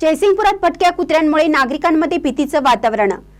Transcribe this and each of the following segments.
जयसिंगपुरात पटक्या कुत्र्यांमुळे नागरिकांमध्ये भीतीचं वातावरण.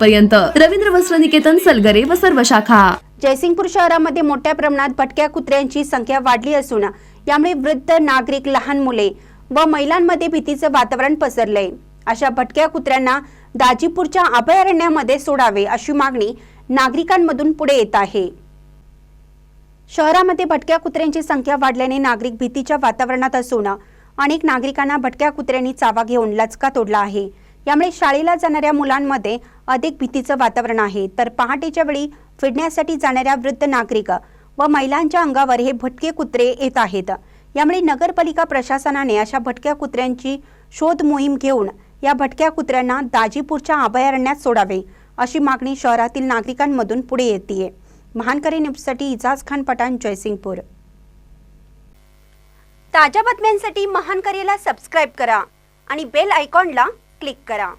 पर्यंत रवींद्र वस्त्र निकेतन सलगरे व सर्व शाखा. जयसिंगपूर शहरामध्ये मोठ्या प्रमाणात भटक्या कुत्र्यांची संख्या वाढली असून यामुळे वृद्ध नागरिक लहान मुले व महिलांमध्ये भीतीचं वातावरण पसरलंय. अशा भटक्या कुत्र्यांना दाजीपूरच्या अभयारण्यामध्ये सोडावे अशी मागणी नागरिकांमधून पुढे येत आहे. शहरामध्ये भटक्या कुत्र्यांची संख्या वाढल्याने नागरिक भीतीच्या वातावरणात असून अनेक नागरिकांना भटक्या कुत्र्यांनी चावा घेऊन लचका तोडला आहे. यामुळे शाळेला जाणाऱ्या मुलांमध्ये अधिक भीतीचं वातावरण आहे. तर पहाटेच्या वेळी फिरण्यासाठी जाणाऱ्या वृद्ध नागरिक व महिलांच्या अंगावर हे भटके कुत्रे येत आहेत. यामुळे नगरपालिका प्रशासनाने अशा भटक्या कुत्र्यांची शोध मोहीम घेऊन या भटक्या कुत्र्यांना दाजीपूरच्या अभयारण्यात सोडावे अशी मागणी शहरातील नागरिकांमधून पुढे येते महानकरी न्यूजसाठी इजाज खान पठाण जयसिंगपूर. ताज्या बातम्यांसाठी महानकरीला सबस्क्राईब करा आणि बेल आयकॉनला क्लिक करा.